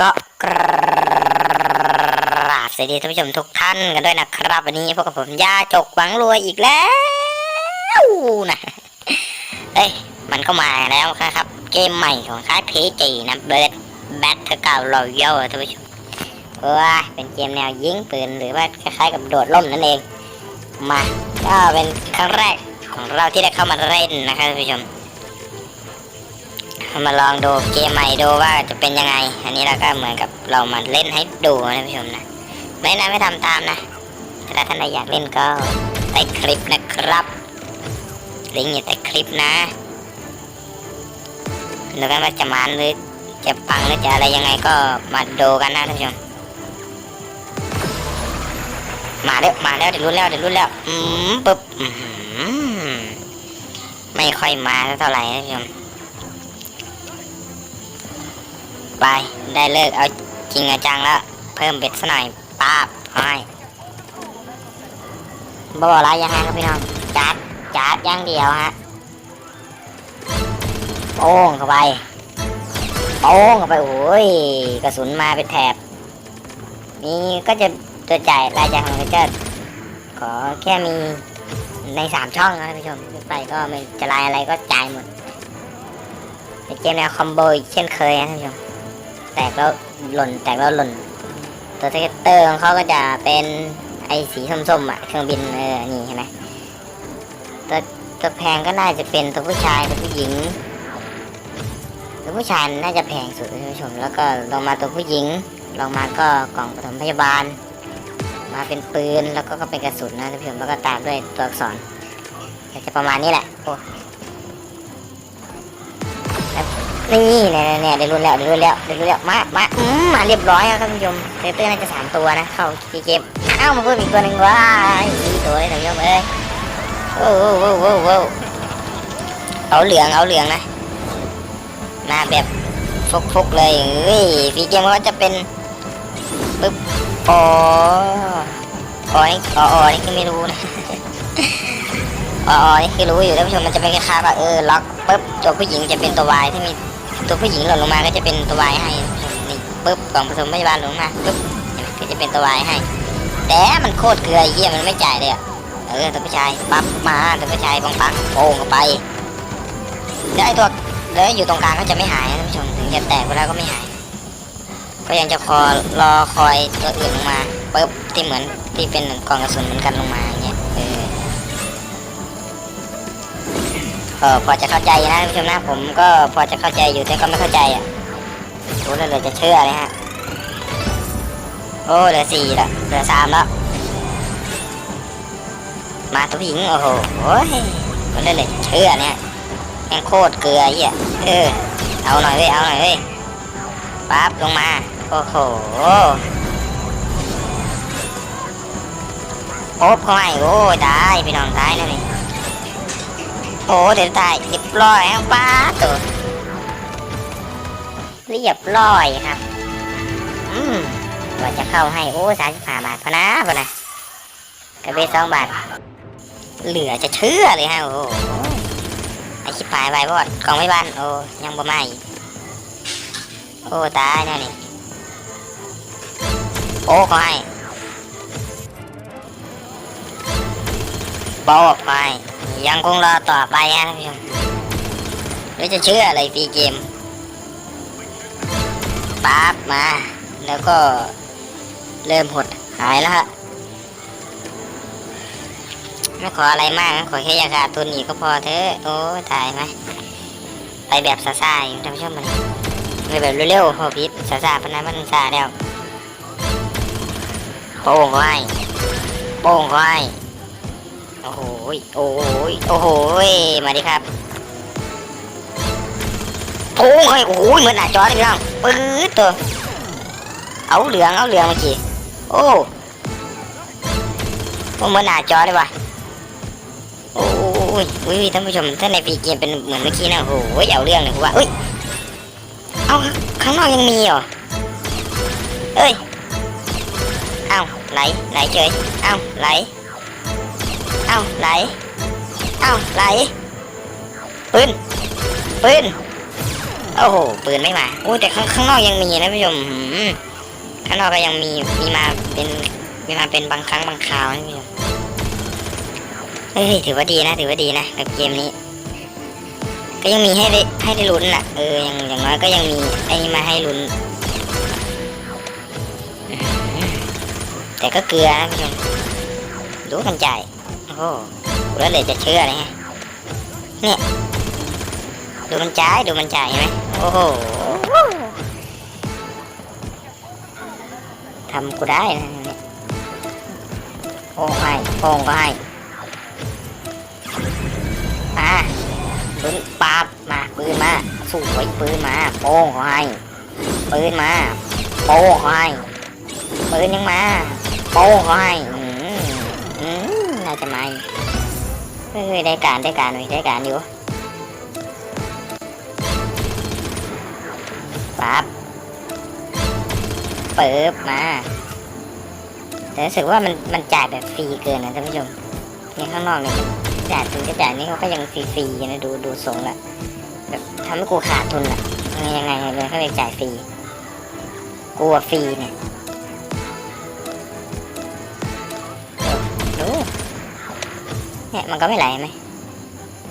ก็กราบสวัสดีท่านผู้ชมทุกท่านกันด้วยนะครับ วันนี้พวกกับผมย่าจกหวังรวยอีกแล้วนะเอ้ยมันก็มาแล้วครับ เกมใหม่ของค่ายพีจีนะเบิร์ดแบทเก่ารอยัลท่านผู้ชมว้าเป็นเกมแนวยิงปืนหรือว่าคล้ายๆกับโดดล่มนั่นเอง มาก็เป็นครั้งแรกของเราที่ได้เข้ามาเล่นนะครับท่านผู้ชม มาลองดูเกมใหม่ดูว่าจะเป็นยังไง อันนี้เราก็เหมือนกับเรามาเล่นให้ดูนะท่านผู้ชมนะ ไม่นะไม่ทำตามนะถ้าท่านใดอยากเล่นก็ใต้คลิปนะครับลิงก์อยู่ใต้คลิปนะดูกันว่าจะมันหรือจะปังหรือจะอะไรยังไงก็มาดูกันนะท่านผู้ชมมาแล้วมาแล้วเดี๋ยวรุ้นแล้วเดี๋ยวรุ้นแล้วอืมปึ๊บไม่ค่อยมาเท่าไหร่นะท่านผู้ชม ไปได้เลิกเอาจริงอาจังแล้ว เพิ่มเบ็ดซะหน่อยป้าบห้บบอกอะไรยังไงครับพี่น้องจัดจัดอย่างเดียวฮะโป้งเข้าไปโป้งเข้าไปโอ้ยกระสุนมาเป็นแถบมีก็จะตัวจ่ายรายจ่ายของเราจะขอแค่มีในสามช่องนะท่านผู้ชมไปก็ไม่จะรายอะไรก็จ่ายหมดเป็นเกมแนวคอมโบเช่นเคยนะท่านผู้ชม แตกแล้วหล่นแตกแล้วหล่นตัวสเก็ตเตอร์ของเขาก็จะเป็นไอ้สีส้มๆอะเครื่องบินเออนี่เห็นไหมตัวตัวแพงก็น่าจะเป็นตัวผู้ชายตัวผู้หญิง ตัวผู้ชายน่าจะแพงสุดท่านผู้ชม แล้วก็ลงมาตัวผู้หญิงลงมาก็กล่องปฐมพยาบาล มาเป็นปืนแล้วก็เป็นกระสุนนะท่านผู้ชมแล้วก็ตามด้วยตัวอักษรจะประมาณนี้แหละโอ้ นี่เนี่ยเนี่ยได้รุ่นแล้วได้รุ่นแล้วได้รุ่นแล้วมามาอืมมาเรียบร้อยแล้วท่านผู้ชมเตอร์น่าจะสามตัวนะเข้าทีเกมเอ้ามาเพิ่มอีกตัวหนึ่งว้าสี่ตัวเลยท่านผู้ชมเอ้ยโอ้โหโอ้โหโอ้เอาเหลืองเอาเหลืองนะมาแบบฟุกๆเลยเฮ้ยฟีเกมก็จะเป็นปึ๊บปอปอนี่ปออนี่คือไม่รู้นะอ๋อนี่คือรู้อยู่ท่านผู้ชมมันจะเป็นคล้ายๆว่าเออล็อกปุ๊บตัวผู้หญิงจะเป็นตัววายถ้ามี ตัวผู้หญิงหล่นลงมาก็จะเป็นตัววายให้นี่ปุ๊บกล่องผสมพยาบาลหล่นลงมาปุ๊บก็จะเป็นตัววายให้ แต่มันโคตรเกลือไอ้เหี้ยมันไม่จ่ายเลยอะเออตัวผู้ชายปั๊บมาตัวผู้ชายปังปังโป่งเข้าไปแล้วไอ้ตัวแล้วอยู่ตรงกลางก็จะไม่หายนะท่านผู้ชมถึงจะแตกไปแล้วก็ไม่หาย ก็ยังจะคอรอคอยตัวอื่นลงมาปุ๊บที่เหมือนที่เป็นกล่องกระสุนเหมือนกันลงมา เออพอจะเข้าใจนะท่านผู้ชมนะผมก็พอจะเข้าใจอยู่แต่ก็ไม่เข้าใจอะโอ้แล้วเหลือจะเชื่อเลยฮะโอ้เหลือสี่ละเหลือสามแล้วมาตัวหญิงโอ้โหโอ้ยก็เลยเหลือเชื่อเนี่ยแม่งโคตรเกลืออ้เหี้ยเออเอาหน่อยเว้ยเอาหน่อยเว้ยปั๊บลงมาโอ้โหโอ้พ่อยโอ้ยตายพี่น้องตายแล้วนี่ โอ้เดี๋ยวตายเรียบร้อยครับป้าตัวเรียบร้อยครับ อืมว่าจะเข้าให้ โอ้สามสิบห้าบาทพอนะพอนะกระเบสสองบาท เหลือจะเชื่อเลยฮะโอ้ไอชิบหายไปบอดกล่องไม่บ้าน โอ้ยังบ่มาอีกโอ้ ตายแน่นี่ โอ้ขอให้บอกไป ยังคงรอต่อไปนะท่านผู้ชมไม่จะเชื่ออะไรฟรีเกมปั๊บมา แล้วก็เริ่มหดหายแล้วฮะไม่ขออะไรมากขอแค่ยาขาดทุนอีกก็พอเถอะโอ้ตายไหมไปแบบซาซาอยู่ท่านผู้ชมมันไปแบบเร็วๆพอพิษซาซาพนันมันซาแล้วโป้งก็ให้โป้งก็ให้ อ้โหยโอ้ยโอ้โหยมาดิครับโอ้ยโอ้ยเหมือนหน้าจอเลยพี่น้องปื๊ดตัวเอาเหลืองเอาเหลืองเมื่อกี้โอ้โอ้เหมือนหน้าจอเลยว่ะโอ้ยอุ้ยท่านผู้ชมถ้าในปีเกมเป็นเหมือนเมื่อกี้นะโอ้โหเอาเรื่องเลยว่าเอ้ยเอาข้างนอกยังมีเหรอเอ้ยเอาไหลไหลเฉยเอาไหล อ้าไหลเอ้าไหลปืนปืนโอ้โหปืนไม่มาโอ้แต่ข้างข้างนอกยังมีนะผู้ชมข้างนอกก็ยังมีมีมาเป็นมีมาเป็นบางครั้งบางคราวนะผู้ชมเฮ้ยถือว่าดีนะ ถือว่าดีนะกับเกมนี้ ก็ยังมีให้ได้ให้ได้ลุ้นอะเอออย่างอย่างน้อยก็ยังมีไอ้มาให้ลุ้นแต่ก็เกลือนะผู้ชมดูกันจ่าย โอ้โหแล้วเลยจะเชื่อเลยไงเนี่ยดูมันจ่ายดูมันจ่ายเห็นไหมโอ้โหทำกูได้นะเนี่ยโป้ให้โป้งก็ให้มาปืนปาบมาปืนมาสู้ไวยปืนมาโป้งก็ให้ปืนมาโป้งก็ให้ปืนยังมาโป้งก็ให้ น่าจะมาอีกเฮ้ยได้การได้การเว้ยได้การอยู่ปั๊บเปิบมาแต่รู้สึกว่ามันมันจ่ายแบบฟรีเกินนะท่านผู้ชมนี่ข้างนอกเนี่ยจ่ายถึงจะจ่ายนี่เขาก็ยังฟรีๆนะดูดูทรงละแบบทำให้กูขาดทุนอะยังไงยังไงเลยเขาเลยจ่ายฟรีกูอะฟรีเนี่ย เนี่ยมันก็ไม่ไหลไหม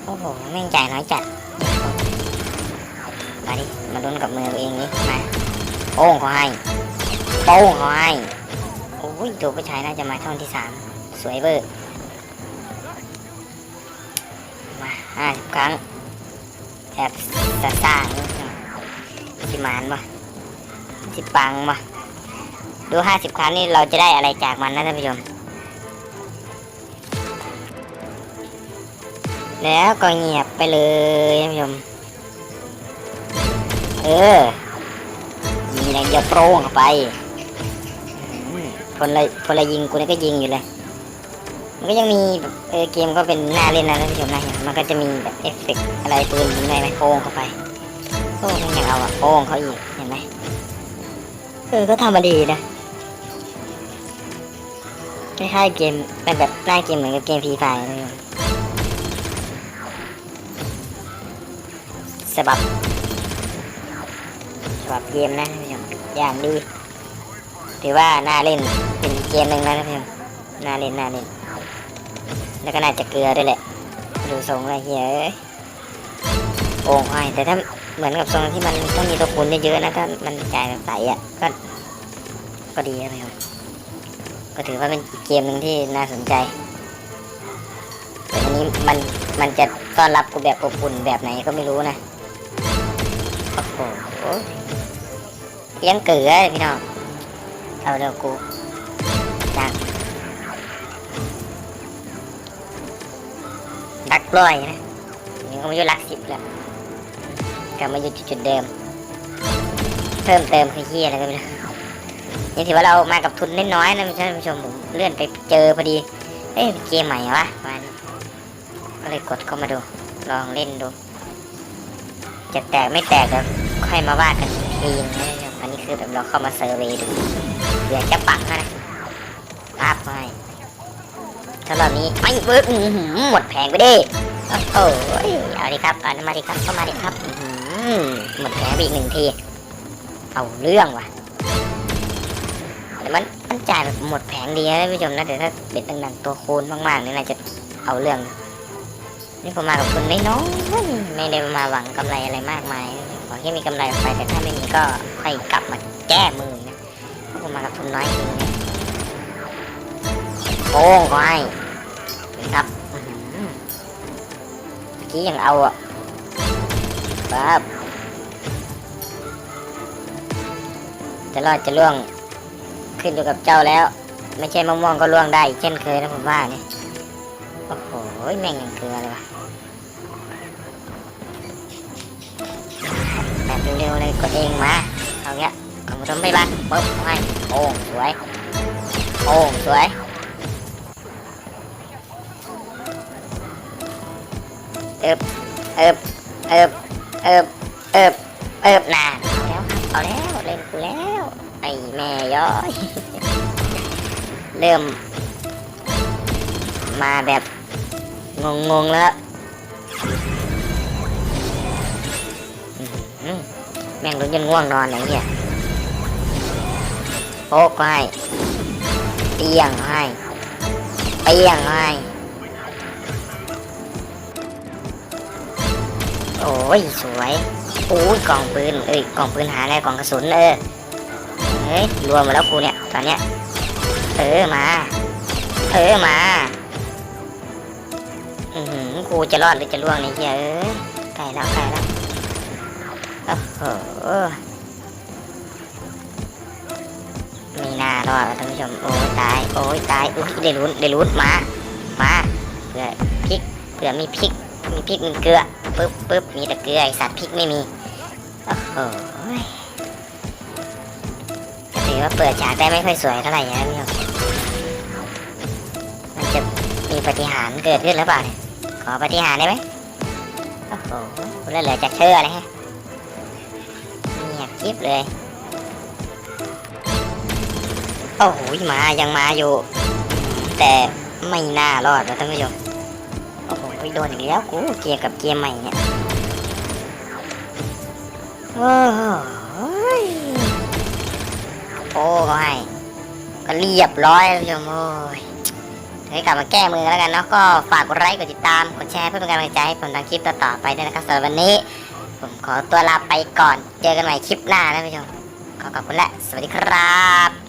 โอ้โหแม่งจ่ายน้อยจัด มาดิ มาลุ้นกับมือตัวเองนี่มาโป้งเขาให้โป้งเขาให้โอ้ยตัวผู้ชายน่าจะมาช่องที่สามสวยเบอร์มาห้าสิบครั้งแอบสะซ่านี่สิมานปะสิปังปะดูห้าสิบครั้งนี่เราจะได้อะไรจากมันนะท่านผู้ชม แล้วก็เงียบไปเลยท่านผู้ชมเออยิงแรงเดียวโปร่งเข้าไปอืมพละพลละยิงกูนี่ก็ยิงอยู่เลย มันก็ยังมีแบบเออเกมก็เป็นหน้าเล่นนะท่านผู้ชมนะมันก็จะมีแบบเอฟเฟกต์อะไรปืนยิงได้ไหมโป้งเข้าไปโอ้ยังเอาอะโป้งเขาอีกเห็นไหมเออก็ทำมาดีนะคล้ายๆเกมเป็นแบบหน้าเกมเหมือนกับเกมฟรีไฟนะท่านผู้ชม สบับฉบับเกมนะท่านผู้ชมอย่างดีถือว่าน่าเล่นเป็นเกมหนึ่งนะท่านผู้ชมน่าเล่นน่าเล่น แล้วก็น่าจะเกลือด้วยแหละ ดูทรงอะไรเฮ้ยโอ่งให้แต่ถ้าเหมือนกับทรงที่มันต้องมีตัวคูณเยอะๆนะถ้ามันจ่ายแบบใสอะก็ก็ดีนะท่านผู้ชมก็ถือว่าเป็นเกมหนึ่งที่น่าสนใจแต่อันนี้มันมันจะต้อนรับกูแบบอบอุ่นแบบไหนก็ไม่รู้นะ โอ้โหเลี้ยงเกลือพี่น้องเอาเดี๋ยวกูจังรักร้อยนะนี่ก็ไม่อยู่รักสิบแล้วกลับมาอยู่จุดเดิม เพิ่มเติมคือเฮียอะไรก็ไม่รู้นี่ถือว่าเรามากับทุนน้อยๆนะท่านผู้ชมผมเลื่อนไปเจอพอดีเอ้ยเกมใหม่หรอวะมาณนี้ก็เลยกดเข้ามาดู ลองเล่นดู จะแตกไม่แตกก็ ค่อยมาว่ากันอีกทีนะครับอันนี้คือแบบเราเข้ามาเซอร์เวย์ดูเดี๋ยวจะปักนะภาพไปถ้ารอบนี้ไม่เวิร์กอื้อหมดแผงไปดิโอ้โหเอาดิครับเอามาดิครับเข้ามาดิครับหมดแผงไปอีกหนึ่งทีเอาเรื่องว่ะแต่มันมันจ่ายแบบหมดแผงดีนะท่านผู้ชมนะเดี๋ยวถ้าเด็ดดังๆตัวคูณมากๆนี่น่าจะเอาเรื่อง นี่ผมมากับทุนน้อยๆไม่ได้มาหวังกำไรอะไรมากมาย หวังแค่มีกำไรออกไปแต่ถ้าไม่มีก็ค่อยกลับมาแก้มือนะเพราะผมมากับทุนน้อยจริงเลยโป้งก็ให้นะครับเมื่อกี้ยังเอาอะครับจะรอดจะล่วงขึ้นอยู่กับเจ้าแล้ว ไม่ใช่มะม่วงก็ล่วงได้เช่นเคยนะผมว่าเนี่ยโอ้โหแม่งยังเกลือเลยวะ เร็วๆเลยกดเองมาเอาเงี้ยเอามทำไมบ้านปึ๊บให้โอ้สวย โอ้สวยเอิบเอิบเอิบเอิบเอิบเอิบนานเอาแล้วเอาแล้วเล่นกูแล้วไอ้แม่ย้อยเริ่ม มาแบบงงๆแล้ว แม่งลุ้นจนง่วงนอนไอ้เหี้ยโป๊กให้เตียงให้เตียงให้โอ้ยสวยโอ้ยกล่องปืนเอ้ยกล่องปืนหาไงกล่องกระสุนเออเฮ้ยรวมมดแล้วกูเนี่ยตอนเนี้ยเออมา เออมาอือหือกูจะรอดหรือจะล่วงในเหี้ยเอ้ยใกลแล้วใกลแล้ว โอ้โหไม่น่ารอดว่ะท่านผู้ชม โอ้ยตาย โอ้ยตายอุ้ยได้ลุ้นได้ลุ้นมา มาเผื่อพริกเผื่อมีพริก มีพริกมีเกลือปึ๊บปึ๊บมีแต่เกลือไอสัตว์พริกไม่มี โอ้โหถือว่าเปิดฉากได้ไม่ค่อยสวยเท่าไหร่นะท่านผู้ชมมันจะมีปฏิหารเกิดขึ้นหรือเปล่าเนี่ยขอปฏิหารได้ไหมโอ้โหแล้วเหลือจากเธอเลยฮะ เงียบกริบเลย โอ้โหมายังมาอยู่ แต่ไม่น่ารอดนะท่านผู้ชม โอ้โหโดนอีกแล้วกูเกียร์กับเกียร์ใหม่เนี่ยโอ้โหโอ้ก็ให้ก็เรียบร้อยท่านผู้ชมโอ้ยเดี๋ยวกลับมาแก้มือแล้วกันเนาะก็ฝากกดไลค์กดติดตามกดแชร์เพื่อเป็นกำลังใจให้ผมทำคลิปต่อๆไปด้วยนะครับสำหรับวันนี้ ผมขอตัวลาไปก่อน เจอกันใหม่คลิปหน้านะท่านผู้ชม ขอขอบคุณและ สวัสดีครับ